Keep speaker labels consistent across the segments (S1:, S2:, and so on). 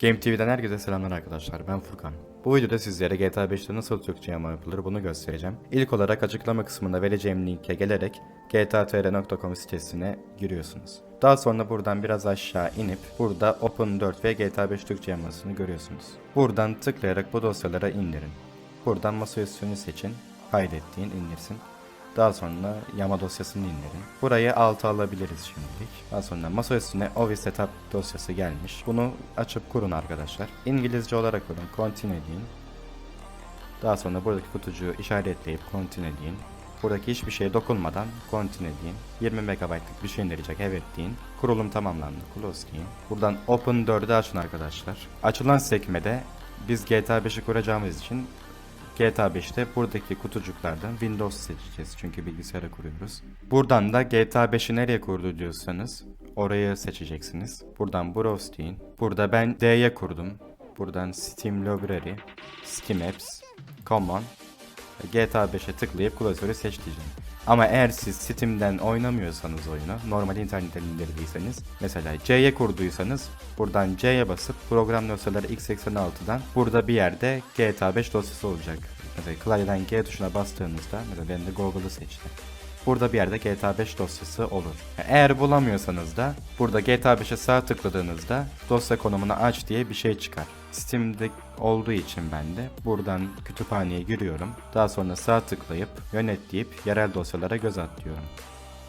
S1: Game TV'den herkese selamlar arkadaşlar. Ben Furkan. Bu videoda sizlere GTA 5'te nasıl Türkçe yama yapılır bunu göstereceğim. İlk olarak açıklama kısmında vereceğim linke gelerek gtatr.com sitesine giriyorsunuz. Daha sonra buradan biraz aşağı inip burada Open 4 ve GTA 5 Türkçe yamasını görüyorsunuz. Buradan tıklayarak bu dosyalara indirin. Buradan masaüstünü seçin, kaydettiğin indirsin. Daha sonra yama dosyasını indirin. Burayı alta alabiliriz şimdilik. Daha sonra masa üstüne OV Setup dosyası gelmiş. Bunu açıp kurun arkadaşlar. İngilizce olarak kurun. Continue deyin. Daha sonra buradaki kutucuğu işaretleyip continue deyin. Buradaki hiçbir şeye dokunmadan continue deyin. 20 MB'lık bir şey indirecek evet deyin. Kurulum tamamlandı. Close deyin. Buradan Open 4'ü açın arkadaşlar. Açılan sekmede biz GTA 5'i kuracağımız için GTA 5'te buradaki kutucuklardan Windows seçeceğiz çünkü bilgisayara kuruyoruz. Buradan da GTA 5'i nereye kurdu diyorsanız orayı seçeceksiniz. Buradan Browse deyin. Burada ben D'ye kurdum. Buradan Steam Library, Steam Apps, Common, GTA 5'e tıklayıp klasörü seç diyeceğim. Ama eğer siz Steam'den oynamıyorsanız oyunu, normal internetten indirdiyseniz, mesela C'ye kurduysanız buradan C'ye basıp program dosyaları x86'dan burada bir yerde GTA 5 dosyası olacak. Mesela klavyeden G tuşuna bastığınızda, mesela ben de Google'ı seçtim. Burada bir yerde GTA 5 dosyası olur. Eğer bulamıyorsanız da burada GTA 5'e sağ tıkladığınızda dosya konumunu aç diye bir şey çıkar. Steam'de olduğu için ben de buradan kütüphaneye giriyorum. Daha sonra sağ tıklayıp yönet deyip yerel dosyalara göz at diyorum.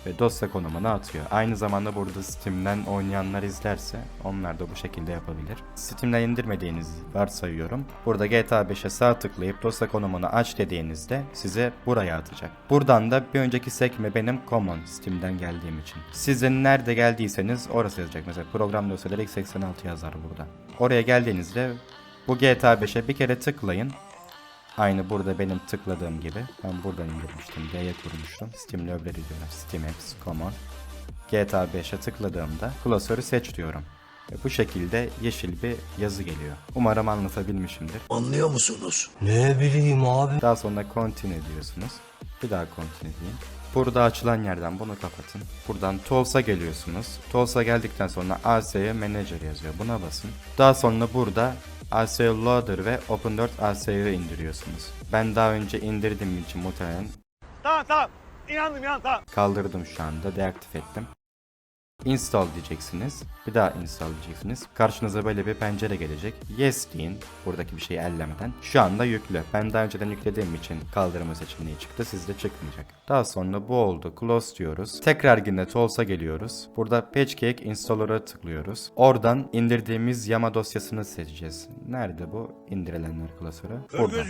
S1: Ve dosya konumunu atıyor. Aynı zamanda burada Steam'den oynayanlar izlerse onlar da bu şekilde yapabilir. Steam'den indirmediğinizi varsayıyorum. Burada GTA 5'e sağ tıklayıp dosya konumunu aç dediğinizde size buraya atacak. Buradan da bir önceki sekme benim Common Steam'den geldiğim için. Sizin nerede geldiyseniz orası yazacak. Mesela program dosyaları x86 yazar burada. Oraya geldiğinizde bu GTA 5'e bir kere tıklayın. Aynı burada benim tıkladığım gibi. Ben buradan indirmiştim. D'ye kurmuştum. Steam Library diyorum. Steam Apps, Common. GTA 5'e tıkladığımda klasörü seç diyorum. Ve bu şekilde yeşil bir yazı geliyor. Umarım anlatabilmişimdir.
S2: Anlıyor musunuz?
S3: Ne bileyim abi.
S1: Daha sonra continue diyorsunuz. Bir daha continue deyin. Burada açılan yerden bunu kapatın. Buradan Tools'a geliyorsunuz. Tools'a geldikten sonra AS'ye Manager yazıyor. Buna basın. Daha sonra burada AS Loader ve Open4 AS'yi indiriyorsunuz. Ben daha önce indirdiğim için muhtemelen
S4: Tamam tamam. İnandım inandım tamam.
S1: kaldırdım şu anda. Deaktif ettim. Install diyeceksiniz. Bir daha install diyeceksiniz. Karşınıza böyle bir pencere gelecek. Yes deyin. Buradaki bir şeyi ellemeden. Şu anda yüklü. Ben daha önceden yüklediğim için kaldırma seçeneği çıktı. Sizde çıkmayacak. Daha sonra bu oldu. Close diyoruz. Tekrar yine Tools'a geliyoruz. Burada Patchcake Installer'a tıklıyoruz. Oradan indirdiğimiz yama dosyasını seçeceğiz. Nerede bu? İndirilenler klasörü. Burada.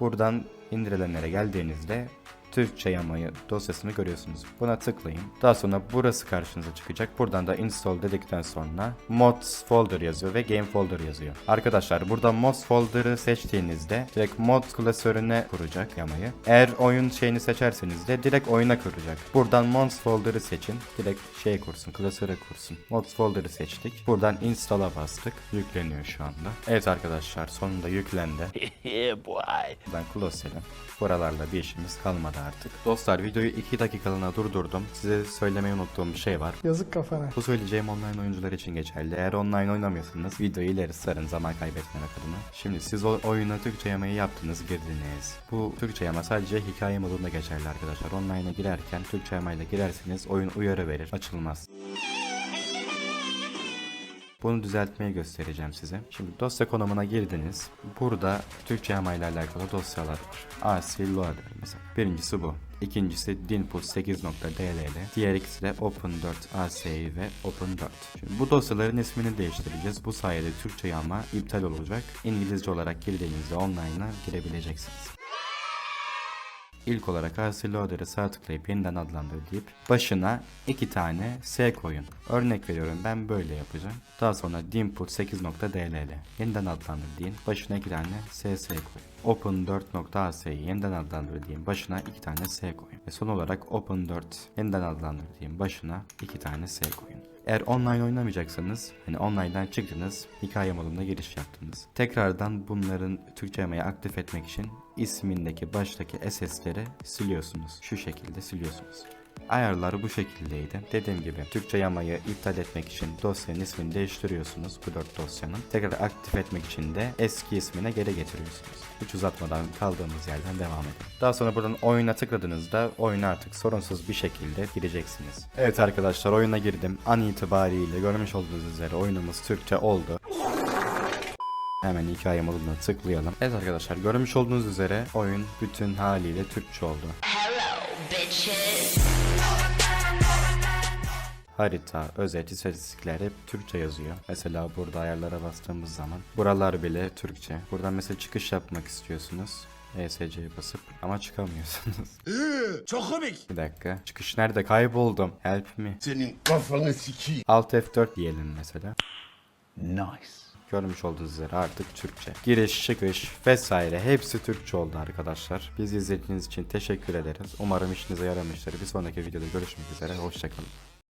S1: Buradan indirilenlere geldiğinizde Türkçe yamayı dosyasını görüyorsunuz. Buna tıklayın. Daha sonra burası karşınıza çıkacak. Buradan da install dedikten sonra mods folder yazıyor ve game folder yazıyor. Arkadaşlar burada mods folder'ı seçtiğinizde direkt mod klasörüne kuracak yamayı. Eğer oyun şeyini seçerseniz de direkt oyuna kuracak. Buradan mods folder'ı seçin. Direkt şey kursun, klasöre kursun. Mods folder'ı seçtik. Buradan install'a bastık. Yükleniyor şu anda. Evet arkadaşlar sonunda yüklendi. Ben close dedim. Buralarla bir işimiz kalmadı artık. Dostlar videoyu 2 dakikalığına durdurdum. Size söylemeyi unuttuğum bir şey var.
S5: Yazık kafana.
S1: Bu söyleyeceğim online oyuncular için geçerli. Eğer online oynamıyorsanız videoyu ileri sarın zaman kaybetmemek adına. Şimdi siz o oyuna Türkçe yamayı yaptınız girdiniz. Bu Türkçe yama sadece hikaye modunda geçerli arkadaşlar. Online'a girerken Türkçe yamayla girerseniz oyun uyarı verir. Açılmaz. Bunu düzeltmeyi göstereceğim size. Şimdi dosya konumuna girdiniz. Burada Türkçe yamayla alakalı dosyalar var. AC Loader mesela. Birincisi bu. İkincisi Dinput 8.dll. Diğer ikisi de Open4 ACI ve Open4. Şimdi bu dosyaların ismini değiştireceğiz. Bu sayede Türkçe yama iptal olacak. İngilizce olarak girdiğinizde online'a girebileceksiniz. İlk olarak AC Loader'ı sağ tıklayıp yeniden adlandır deyip başına iki tane S koyun. Örnek veriyorum ben böyle yapacağım. Daha sonra dinput 8.dll yeniden adlandır deyin. Başına iki tane SS koyun. Open4.ac'yi yeniden adlandır deyin. Başına iki tane S koyun. Ve son olarak Open4 yeniden adlandır deyin. Başına iki tane S koyun. Eğer online oynamayacaksanız, hani online'dan çıktınız, hikaye modunda giriş yaptınız. Tekrardan bunların Türkçe yamayı aktif etmek için ismindeki baştaki SS'leri siliyorsunuz. Şu şekilde siliyorsunuz. Ayarları bu şekildeydi. Dediğim gibi Türkçe yamayı iptal etmek için dosyanın ismini değiştiriyorsunuz bu dört dosyanın. Tekrar aktif etmek için de eski ismine geri getiriyorsunuz. Hiç uzatmadan kaldığımız yerden devam edelim. Daha sonra buradan oyuna tıkladığınızda oyuna artık sorunsuz bir şekilde gireceksiniz. Evet arkadaşlar oyuna girdim. An itibariyle görmüş olduğunuz üzere oyunumuz Türkçe oldu. Hemen hikaye moduna tıklayalım. Evet arkadaşlar görmüş olduğunuz üzere oyun bütün haliyle Türkçe oldu. Harita, özet, istatistikler hep Türkçe yazıyor. Mesela burada ayarlara bastığımız zaman buralar bile Türkçe. Buradan mesela çıkış yapmak istiyorsunuz. ESC'ye basıp ama çıkamıyorsunuz.
S2: Çok komik.
S1: bir dakika. Çıkış nerede? Kayboldum. Help me.
S2: Senin kafanı sikeyim.
S1: Alt F4 diyelim mesela.
S2: Nice.
S1: Görmüş olduğunuz üzere artık Türkçe. Giriş, çıkış vesaire hepsi Türkçe oldu arkadaşlar. Bizi izlediğiniz için teşekkür ederiz. Umarım işinize yaramıştır. Bir sonraki videoda görüşmek üzere. Hoşçakalın.